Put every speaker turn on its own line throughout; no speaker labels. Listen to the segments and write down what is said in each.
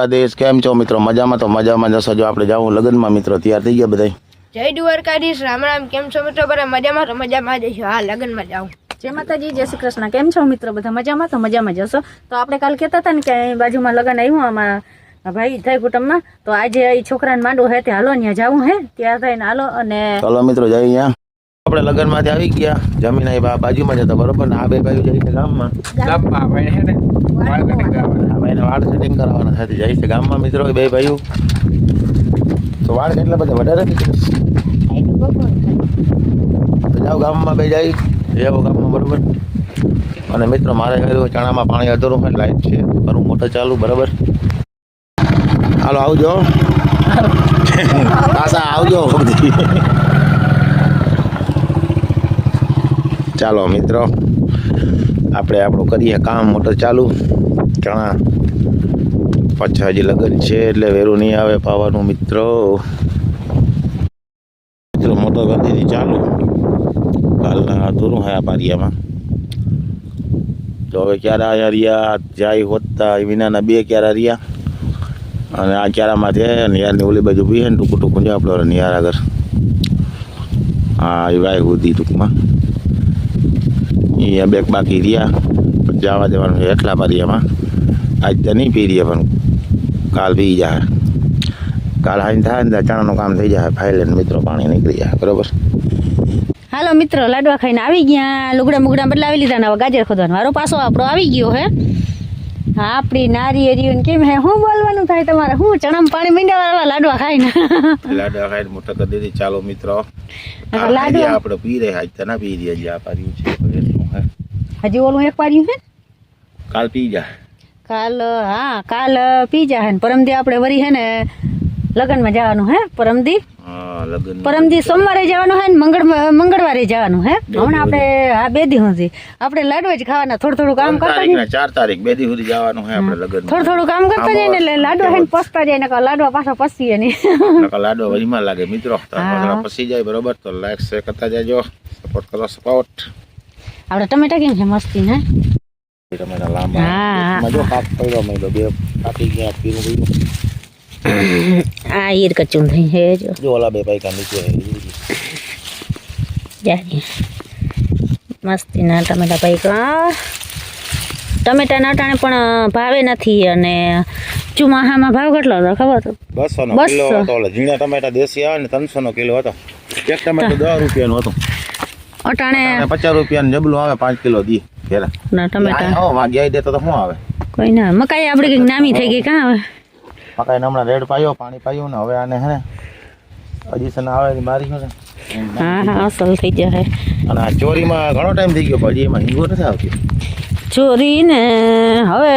દેશ કેમ છો મિત્રો? મજામાં તો મજામાં જશો જો આપણે જાવું લગ્નમાં મિત્રો તૈયાર થઈ ગયા બધા
જય દ્વારકાધીશ રામ રામ. કેમ છો મિત્રો બધા? મજામાં તો મજામાં જઈશું હા લગ્નમાં જાઉં.
જય માતાજી જય શ્રી કૃષ્ણ. કેમ છો મિત્રો બધા? મજામાં તો મજામાં જશો તો આપણે કાલ કહેતા હતા ને કે અહીં બાજુમાં લગ્ન આવ્યું આમાં ભાઈ થાય કુટુંબમાં તો આજે એ છોકરાને માંડવું હે તે હાલો ત્યાં જવું હે. ત્યાં થઈને હાલો અને
ચલો મિત્રો જાય અહીંયા. આપણે લગ્નમાંથી આવી ગયા. જમીન બા- બાજુમાં જતા બરોબર? ને આ બે ભાઈઓ જાય છે ગામમાં.
ગામમાં ભાઈ ને વાળ કટિંગ કરાવવાના.
ભાઈને વાળ સેટિંગ કરાવવાના સાથે જાય છે ગામમાં મિત્રો એ બે ભાઈઓ. તો વાળ કેટલા બધા? વધારે તો જાઓ ગામમાં બે જાય જાઓ ગામમાં બરોબર? અને મિત્રો મારે કહ્યું ચણામાં પાણી અધૂરું હોય લાઈટ છે. કરું મોટર ચાલુ બરોબર? હાલો આવજો. પાછા આવજો બધી. ચાલો મિત્રો, આપણે આપણું કરીએ કામ. મોટર ચાલુ. ચણા પાછા હજી લગ્ન છે એટલે વેરું નહીં આવે પાવાનું મિત્રો. મિત્રો, મોટર કરી દીધી ચાલુ. કાલના અધૂરું હે આ પારિયામાં. તો હવે ક્યારે અહીંયા રહ્યા? જાય હોતતા વિનાના બે ક્યારે રહ્યા? અને આ ક્યારામાં છે નિયારની ઓલી બાજુ બી ને ટૂંકું ટૂંકું છે આપણે નિયાર આગળ. હા, એ વાય સુધી ટૂંકમાં. અહીંયા બેક બાકી રહ્યા. જવા દેવાનું છે એટલા પારિયામાં આજ તો નહીં પી રહ્યા પણ કાલ પી જાય. કાલ હાઈ થાય ને ચણાનું કામ થઈ જાય. ફાઇલ મિત્રો પાણી નીકળી જાય. બરોબર?
હાલો મિત્રો, લાડવા ખાઈને આવી ગયા. લુગડા મુગડા બદલાવી લીધા ને ગાજર ખોદવાનો. વારો પાછો આપણો આવી ગયો હે. હા આપણી નારી એરિયું કેમ હે? શું બોલવાનું થાય તમારે? હું ચણામાં પાણી મીંડા વાળા લાડવા ખાઈને?
લાડવા ખાઈને મોટા કરી દીધી ચાલો મિત્રો
લાડવા-
આપણે પી રહ્યા. આજ તો પી રહ્યા જે આ પાર્યું છે.
હજી ઓલું એક પાર્યું છે
કાલ પી જા.
કાલ હા કાલ પી જા હે પરમદી આપણે વરી હે ને લગ્નમાં જવાનું હે પરમદી?
હા.
પરમદી સોમવારે જવાનું હે ને મંગળ મંગળવારે જવાનું હે? હમણાં આપણે હા બે દી સુધી. આપણે લાડવા જ ખાવાના થોડું થોડું કામ કરતા
તારીખ
જઈએ
ને ચાર તારીખ બે દી સુધી જવાનું હે આપણે લગ્ન
થોડું થોડું કામ કરતા જઈએ ને એટલે લાડવા હે ને પસતા જાય ને કાં લાડવા પાછા પસીએ નહીં.
લાડવા વહીમાં લાગે મિત્રો. તો
હા.
જરા પસી જાય બરોબર? તો લાઈક શેર કરતા જાજો. સપોર્ટ કરો સપોર્ટ
આપણે ટમેટા કેમ છે મસ્તી ને
ટમેટા લાંબા.
હા.
એમાં જો કાપ પડ્યો મેં બે કાપી ગયા પીરું પીરું.
આ ઈર કચું થઈ હે જો
જો ઓલા બે પૈકા નીચે હે.
જારી મસ્તીના ટમેટા પાઈકા ટમેટાના અટાણે પણ ભાવે નથી અને ચુમાહામાં ભાવ કેટલો હતો ખબર
બસો નો. કિલો હતો ઓલા ઝીણા ટમેટા દેશી આવે ને ત્રણસો નો કિલો હતો એક ટમેટો દસ રૂપિયાનું હતું
અટાણે
પચાસ રૂપિયાનું જબલું આવે પાંચ કિલો દી પેલા
ટમેટા
આવો વાગ્યા દેતો તો શું આવે
કોઈ ના મકાઈ આપણે કંઈક નામી થઈ ગઈ કાં હવે
મકાઈને હમણાં રેડ પાયો પાણી પાયું ને હવે આને હે ને હજી છે ને આવે ને મારી ગયું ને
હા હા અસલ થઈ જશે.
અને આ ચોરીમાં ઘણો ટાઈમ થઈ ગયો પણ હજી એમાં હિંગો નથી આવતી.
ચોરી ને હવે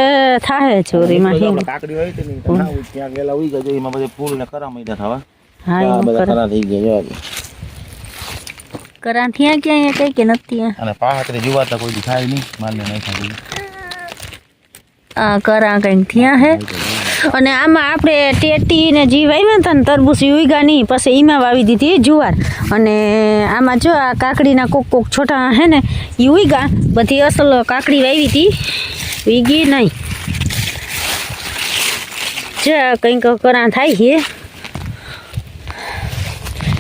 થાહે ચોરીમાં હિંગ.
આપણે કાકડી હોય હતી ને તો ના હોય, ત્યાં ગયેલા ઉઈ ગયા જો એમાં બધે ફૂલ ને કરા મહિના થવા.
હા
આ
એવું
બધા
કરે.
ખરા થઈ ગયા જો
કરા ત્યાં ક્યાંય કઈ કે નથી આ.
અને પાહતરે જુવાતા કોઈ દી થાય નહીં માલને નહીં ખાતી
આ કરા કંઈક ત્યાં હે અને આમાં આપણે ટેટી ને જીવ આવ્યા હતા ને, તરબૂચ ઉગા નહીં પછી એમાં વાવી દીધી જુવાર. અને આમાં જો આ કાકડીના કોક કોક છોટા હે ને એ ઉગા બધી અસલ કાકડી વાવી હતી ઉગી નહીં જો કંઈક કરા થાય છે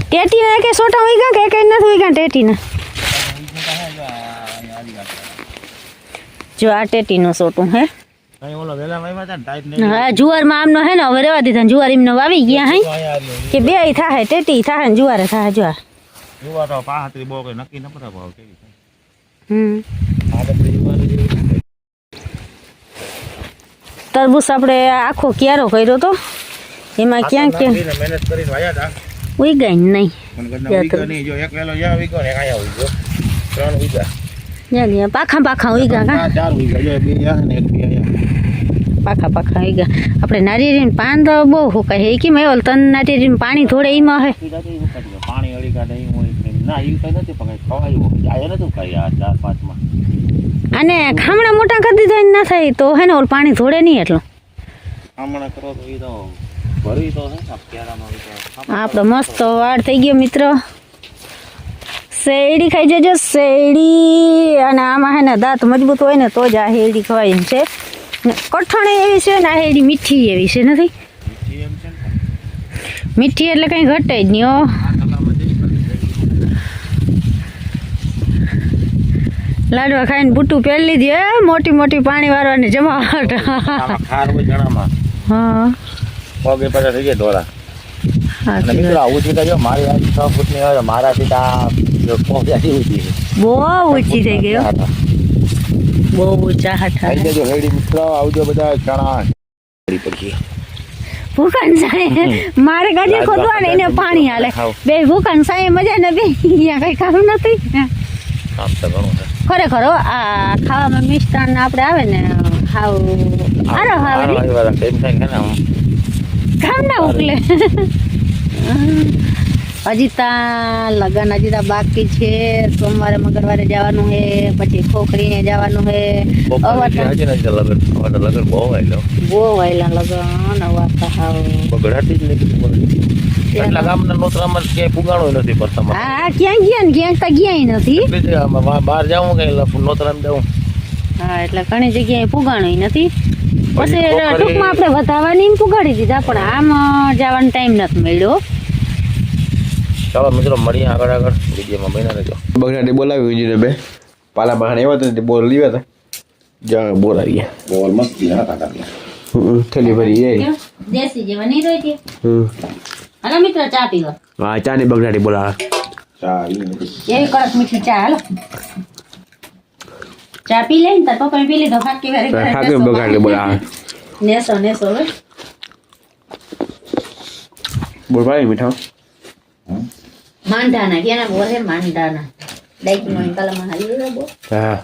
ટેટીના કે છોટા ઉગા કે કંઈ નથી ઉઈગા ટેટીના? જો આ ટેટીનું છોટું હે. હા જુવારમાં આમનો હે ને હવે રેવા દીધા જુવાર એમને વાવી ગયા હે. કે બે થાય ટેટી થાય ને જુવારે થાય જુવાર.
જુવા તો પાહતરી બહુ કઈ નક્કી ન પડે ભાવ કેવી
હમ. તરબૂચ આપણે આખો ક્યારો કર્યો તો? એમાં ક્યાં ક્યાં?
મહેનત કરીને વાયા હતા.
ઉઈ ગઈ નહીં.
નહીં જો એક વેલો ઉઈ ગયો એક અહીંયા ઉઈ ગયો ત્રણ ઉઈ ગયા
જ્યાં પાખા પાખા ઉઈ ગયા કા?
ચાર ઉઈ ગયા બે અહીંયા ને એક બે અહીંયા
પાખા પાખા આવી ગયા. આપણે નારિયેળીને પાન તો બહુ હુકાય એ કેમ એવલ તન નારિયેળીને પાણી થોડે એમાં હે.
પાણી અળી કાઢે ના એવું કઈ નથી પણ ખવાયું એ નતું કાંઈ આ ચાર પાંચમાં.
અને ખામણા મોટા કરી દીધા ને થાય. તો હે ને ઓલ પાણી થોડે નહીં એટલું.
ખામણા કરો તો એ તો ભરવી તો હે.
આપણો મસ્ત વાડ થઈ ગયો મિત્રો. શેરડી ખાઈ જજો શેરડી. અને આમાં હે ને દાંત મજબૂત હોય ને તો જ આ શેરડી ખવાય છે. કઠણ એવી છે ને આ મીઠી એવી છે નથી? મીઠી એટલે કંઈ ઘટે જ નહીં હો. લાડવા ખાઈને બુટું પહેરી લીધી એ મોટી મોટી પાણી વાળવાની જમાવટ હા.
પગે પાછા થઈ ગયા ધોળા મિત્રો આવું છે જો મારી આ છ ફૂટની મારાથી આ પહોંચ્યા ઊંચી
બહુ ઊંચી થઈ
ગયો
બહુ
ચાહટ
આવી
જજો હેડી મિત્રો આવજો બધા ચણા. હેડી પછી
ભૂકન સાહેબ મારે ગાડી ખોદવા ને એને પાણી હાલે. બે ભૂકન સાહેબ મજા ને બે. અહીંયા કઈ કામ નથી?
કામ તો ઘણું છે.
ખરેખર હો આ ખાવામાં મિષ્ટાન ને આપણે આવે ને હાવ આરો
ને.
કામ ના ઉકલે. હજી ત્યાં લગન હજી ત્યાં બાકી છે. સોમવારે મંગળવારે જવાનું હે પછી ખોખરીને જવાનું
નથી લગન. બહુ આવેલો
બહુ વાયલા લગન વાતા હાવ.
બગડાતી જ નહીં એટલા ગામના નોતરામાં ક્યાંય પુગાણું નથી પરસામાં
હા ક્યાં ગયા ને? ક્યાંક તો ગયા નથી.
બહાર- જાઉં કઈ નોતરામાં જાઉં?
હા એટલે ઘણી જગ્યાએ પુગાણું નથી. પછી ટૂંકમાં આપણે વધારવાની પુગાડી દીધા પણ આમ જવાનો ટાઈમ નથી મળ્યો.
ચાલો મિત્રો મળીએ આગળ આગળ. વિડીયોમાં બન્યા રહેજો.
બગડાટી બોલાવી વિજયને બે. પાલા બહાર આવ્યા હતા ને બોલ લીધા હતા જ્યાં બોલ આવી ગયા
બોલ મસ્તી હા કાકા
હમ, થેલી ભરી જાય.
દેસી જેવા નહીં રહી
હમ.
હાલો મિત્ર ચા પીવો.
હા ચાની બગડાટી બોલાવે.
ચા
એવી કડક મીઠી ચા હાલો. ચા પી લે ને તાર પપ્પા પી લીધો ફાકી વાળી કરે
ખાકી
નેસો
બગડાટી બોલાવે.
નેસો નેસો
બોલ ભાઈ મીઠા
માંડાના કેના બોલે માંડાના. ડાઈકી માં કલમ હાલી લીધો બો
હા.